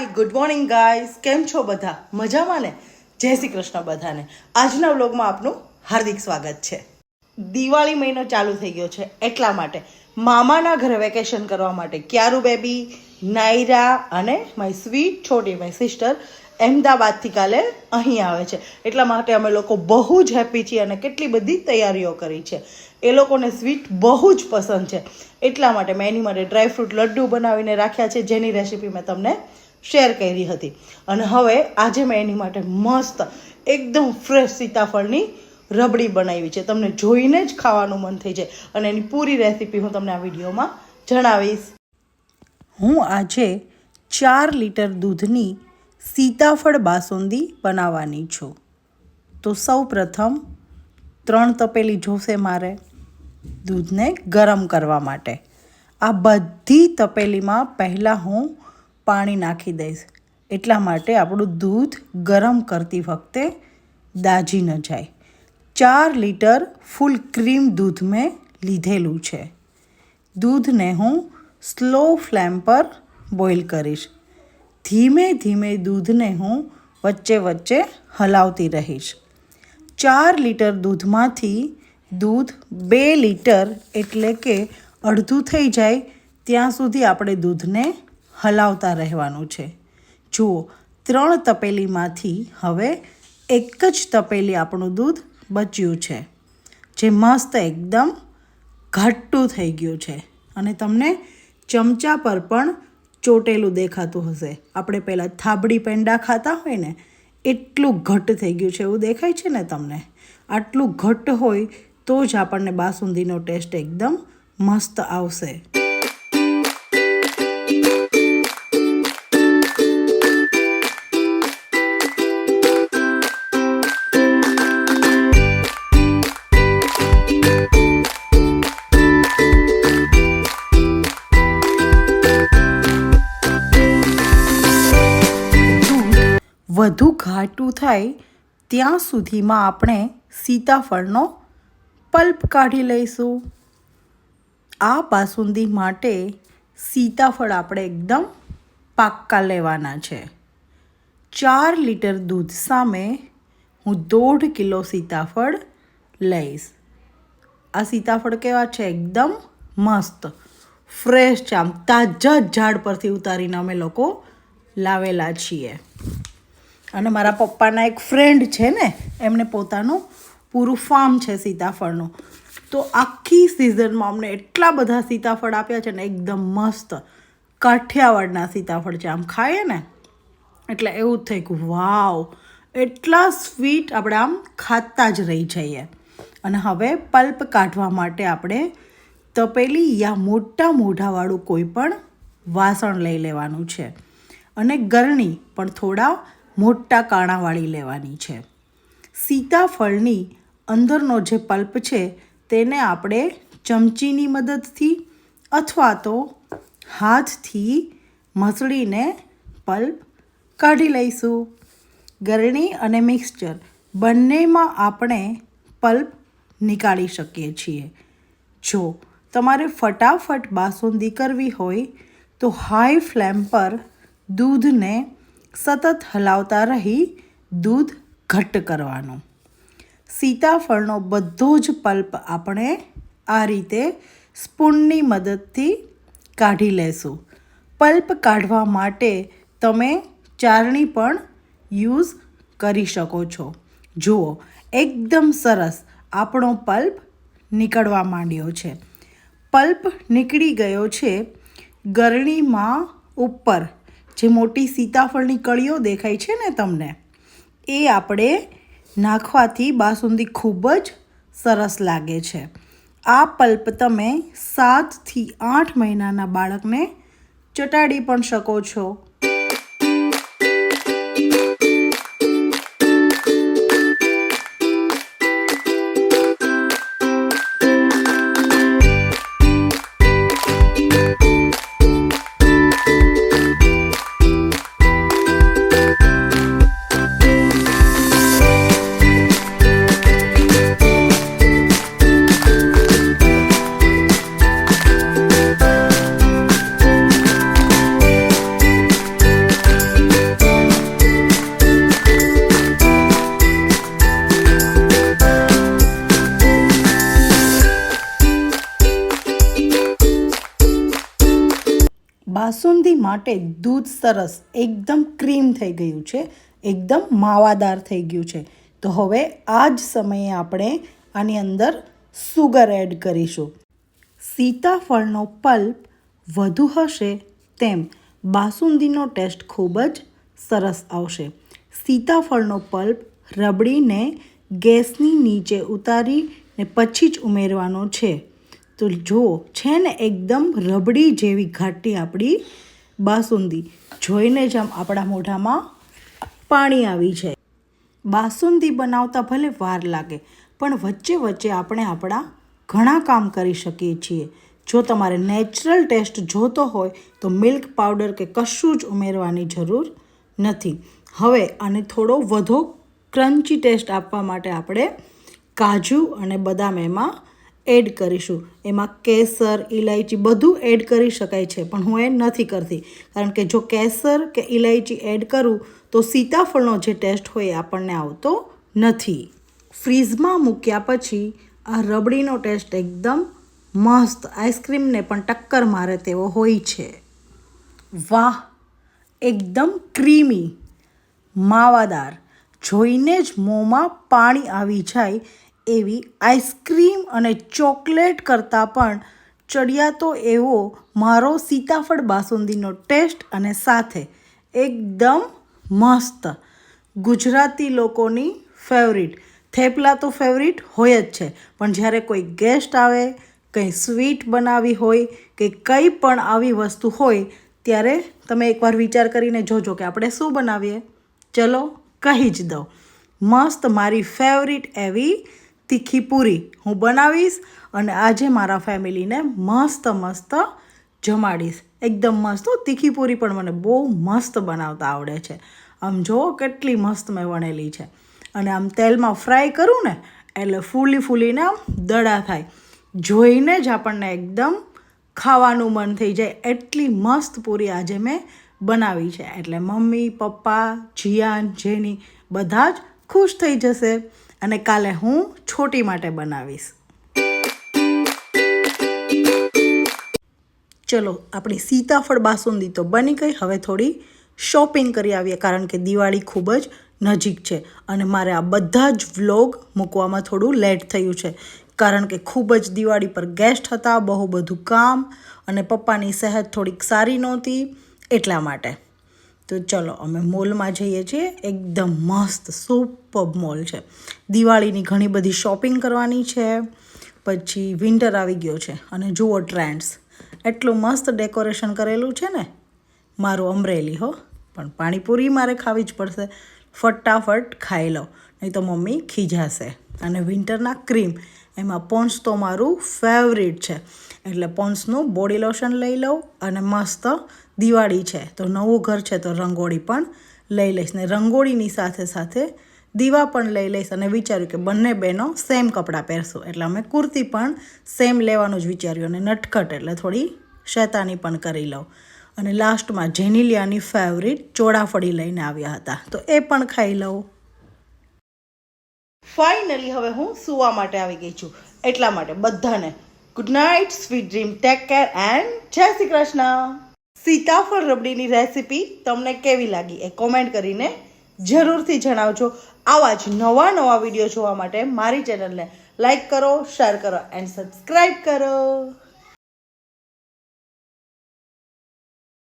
Good morning guys કેમ છો બધા? મજામાં ને? જય શ્રી કૃષ્ણ બધાને. આજના વ્લોગમાં આપનું હાર્દિક સ્વાગત છે. દિવાળી મહિનો ચાલુ થઈ ગયો છે એટલા માટે મામાના ઘરે વેકેશન કરવા માટે ક્યારુ બેબી નાયરા અને માય સ્વીટ છોટી માય સિસ્ટર અમદાવાદથી કાલે અહીં આવે છે. એટલા માટે અમે લોકો બહુ જ હેપી છીએ અને કેટલી બધી તૈયારીઓ કરી છે. એ લોકોને સ્વીટ બહુ જ પસંદ છે. એટલા માટે મેં એની માટે ડ્રાયફ્રૂટ લડ્ડુ બનાવીને રાખ્યા છે. જેની રેસીપી મેં તમને શેર કરી હતી. અને હવે આજે મેં એની માટે મસ્ત, એકદમ ફ્રેશ સીતાફળની રબડી બનાવી છે. તમને જોઈને જ ખાવાનું મન થઈ જાય. અને એની પૂરી રેસીપી હું તમને આ વિડીયોમાં જણાવીશ. હું આજે ચાર લીટર દૂધની સીતાફળ બાસુંદી બનાવવાની છું. તો સૌ પ્રથમ ત્રણ તપેલી જોશે મારે દૂધને ગરમ કરવા માટે. આ બધી તપેલીમાં પહેલાં હું પાણી નાખી દઈશ. એટલા માટે આપણું દૂધ ગરમ કરતી વખતે દાજી ન જાય. ચાર લીટર ફૂલ ક્રીમ દૂધ મેં લીધેલું છે. દૂધને હું સ્લો ફ્લેમ પર બોઇલ કરીશ. ધીમે ધીમે દૂધને હું વચ્ચે વચ્ચે હલાવતી રહીશ. ચાર લીટર દૂધમાંથી દૂધ બે લીટર એટલે કે અડધું થઈ જાય, ત્યાં સુધી આપણે દૂધને હલાવતા રહેવાનું છે. જુઓ, ત્રણ તપેલીમાંથી હવે એક જ તપેલી આપણું દૂધ બચ્યું છે, જે મસ્ત એકદમ ઘટ્ટું થઈ ગયું છે. અને તમને ચમચા પર પણ ચોટેલું દેખાતું હશે. આપણે પહેલાં થાબડી પેંડા ખાતા હોય ને, એટલું ઘટ્ટ થઈ ગયું છે, એવું દેખાય છે ને તમને? આટલું ઘટ્ટ હોય તો જ આપણને બાસુંદીનો ટેસ્ટ એકદમ મસ્ત આવશે. ઘાટું થાય ત્યાં સુધીમાં આપણે સીતાફળનો પલ્પ કાઢી લઈશું. આ બાસુંદી માટે સીતાફળ આપણે એકદમ પાક્કા લેવાના છે. ચાર લીટર દૂધ સામે હું દોઢ કિલો સીતાફળ લઈશ. આ સીતાફળ કેવા છે? એકદમ મસ્ત, ફ્રેશ છે. આમ તાજા જ ઝાડ પરથી ઉતારીને અમે લોકો લાવેલા છીએ. અને મારા પપ્પાના એક ફ્રેન્ડ છે ને, એમને પોતાનું પૂરું ફાર્મ છે સીતાફળનું. તો આખી સિઝનમાં અમને એટલા બધા સીતાફળ આપ્યા છે ને, એકદમ મસ્ત કાઠિયાવાડના સીતાફળ છે. આમ ખાઈએ ને, એટલે એવું થઈ ગયું વાવ, એટલા સ્વીટ આપણે આમ ખાતા જ રહી જઈએ. અને હવે પલ્પ કાઢવા માટે આપણે તપેલી યા મોટા મોઢાવાળું કોઈ પણ વાસણ લઈ લેવાનું છે. અને ગરણી પણ થોડા મોટા કાણાવાળી લેવાની છે. સીતાફળની અંદરનો જે પલ્પ છે, તેને આપણે ચમચીની મદદથી અથવા તો હાથથી મસળીને પલ્પ કાઢી લઈશું. ગરણી અને મિક્સચર બંનેમાં આપણે પલ્પ નીકાળી શકીએ છીએ. જો તમારે ફટાફટ બાસુંદી કરવી હોય, તો હાઈ ફ્લેમ પર દૂધને સતત હલાવતા રહી દૂધ ઘટ્ટ કરવાનું. સીતાફળનો બધો જ પલ્પ આપણે આ રીતે સ્પૂનની મદદથી કાઢી લેશું. પલ્પ કાઢવા માટે તમે ચારણી પણ યુઝ કરી શકો છો. જુઓ, એકદમ સરસ આપણો પલ્પ નીકળવા માંડ્યો છે. પલ્પ નીકળી ગયો છે ગરણીમાં ઉપર જે મોટી સીતાફળની કળીઓ દેખાય છે ને તમને, એ આપણે નાખવાથી બાસુંદી ખૂબ જ સરસ લાગે છે. આ પલ્પ તમે સાતથી આઠ મહિનાના બાળકને ચટાડી પણ શકો છો. બાસુંદી માટે દૂધ સરસ, એકદમ ક્રીમ થઈ ગયું છે, એકદમ માવાદાર થઈ ગયું છે. તો હવે આ જ સમયે આપણે આની અંદર સુગર એડ કરીશું. સીતાફળનો પલ્પ વધુ હશે તેમ બાસુંદીનો ટેસ્ટ ખૂબ જ સરસ આવશે. સીતાફળનો પલ્પ રબડીને ગેસની નીચે ઉતારીને પછી જ ઉમેરવાનો છે. તો જુઓ છે ને એકદમ રબડી જેવી ઘાટી આપણી બાસુંદી. જોઈને જ આમ આપણા મોઢામાં પાણી આવી જાય. બાસુંદી બનાવતા ભલે વાર લાગે, પણ વચ્ચે વચ્ચે આપણે આપણા ઘણા કામ કરી શકીએ છીએ. જો તમારે નેચરલ ટેસ્ટ જોતો હોય, તો મિલ્ક પાવડર કે કશું જ ઉમેરવાની જરૂર નથી. હવે આને થોડો વધુ ક્રન્ચી ટેસ્ટ આપવા માટે આપણે કાજુ અને બદામ એમાં એડ કરીશું. એમાં કેસર ઇલાયચી બધું એડ કરી શકાય છે, પણ હું એ નથી કરતી. કારણ કે જો કેસર કે ઇલાયચી એડ કરું, તો સીતાફળનો જે ટેસ્ટ હોય એ આપણને આવતો નથી. ફ્રીઝમાં મૂક્યા પછી આ રબડીનો ટેસ્ટ એકદમ મસ્ત. આઈસ્ક્રીમને પણ ટક્કર મારે તેવો હોય છે. વાહ! એકદમ ક્રીમી. માવાદાર. જોઈને જ મોંમાં પાણી આવી જાય એવી આઈસ્ક્રીમ અને ચોકલેટ કરતાં પણ ચડિયાતો એવો મારો સીતાફળ બાસુંદીનો ટેસ્ટ અને સાથે એકદમ મસ્ત ગુજરાતી લોકોની ફેવરિટ. થેપલા તો ફેવરિટ હોય જ છે, પણ જ્યારે કોઈ ગેસ્ટ આવે, કંઈ સ્વીટ બનાવી હોય કે કંઈ પણ આવી વસ્તુ હોય, ત્યારે તમે એકવાર વિચાર કરીને જોજો કે આપણે શું બનાવીએ. ચલો કહી જ દઉં. મસ્ત મારી ફેવરિટ એવી તીખી પૂરી હું બનાવીશ અને આજે મારા ફેમિલીને મસ્ત મસ્ત જમાડીશ. એકદમ મસ્ત તીખી પૂરી પણ મને બહુ મસ્ત બનાવતા આવડે છે. આમ જુઓ કેટલી મસ્ત મેં વણેલી છે. અને આમ તેલમાં ફ્રાય કરું ને, એટલે ફૂલી ફૂલીને આમ દડા થાય. જોઈને જ આપણને એકદમ ખાવાનું મન થઈ જાય. એટલી મસ્ત પૂરી આજે મેં બનાવી છે. એટલે મમ્મી, પપ્પા, જીયાન, જેની બધા જ ખુશ થઈ જશે. અને કાલે હું છોટી માટે બનાવીશ. ચલો, આપણી સીતાફળ બાસુંદી તો બની ગઈ. હવે થોડી શોપિંગ કરી આવીએ, કારણ કે દિવાળી ખૂબ જ નજીક છે અને મારે આ બધા જ વ્લોગ મૂકવામાં થોડું લેટ થયું છે. કારણ કે ખૂબ જ દિવાળી પર ગેસ્ટ હતા, બહુ બધું કામ અને પપ્પાની સેહત થોડીક સારી નહોતી એટલા માટે. તો ચલો, અમે મોલમાં જઈએ છીએ. એકદમ મસ્ત સુપર મોલ છે. દિવાળીની ઘણી બધી શોપિંગ કરવાની છે. પછી વિન્ટર આવી ગયો છે. અને જુઓ ટ્રેન્ડ્સ એટલું મસ્ત ડેકોરેશન કરેલું છે ને. મારું અમરેલી, હો. પણ પાણીપુરી મારે ખાવી જ પડશે. ફટાફટ ખાઈ લો. નહીં તો મમ્મી ખીજાશે. અને વિન્ટરના ક્રીમ એમાં પોન્સ તો મારું ફેવરિટ છે. એટલે પોન્સનું બોડી લોશન લઈ લઉં અને મસ્ત દિવાળી છે, તો નવું ઘર છે, તો રંગોળી પણ લઈ લઈશ. ને રંગોળીની સાથે સાથે દીવા પણ લઈ લઈશ અને વિચાર્યું કે બંને બહેનો સેમ કપડાં પહેરશું. એટલે અમે કુર્તી પણ સેમ લેવાનું જ વિચાર્યું અને નટખટ એટલે થોડી શેતાની પણ કરી લઉં. અને લાસ્ટમાં જેનિલિયાની ફેવરિટ ચોળાફળી લઈને આવ્યા હતા. તો એ પણ ખાઈ લઉં. ફાઇનલી હવે હું સુવા માટે આવી ગઈ છું. એટલા માટે બધાને good night sweet dream take care and જય શ્રી કૃષ્ણ. સીતાફળ રબડીની રેસીપી તમને કેવી લાગી એ કોમેન્ટ કરીને જરૂરથી જણાવજો. આવા જ નવા નવા વીડિયો જોવા માટે મારી ચેનલને લાઈક કરો શેર કરો એન્ડ સબસ્ક્રાઈબ કરો.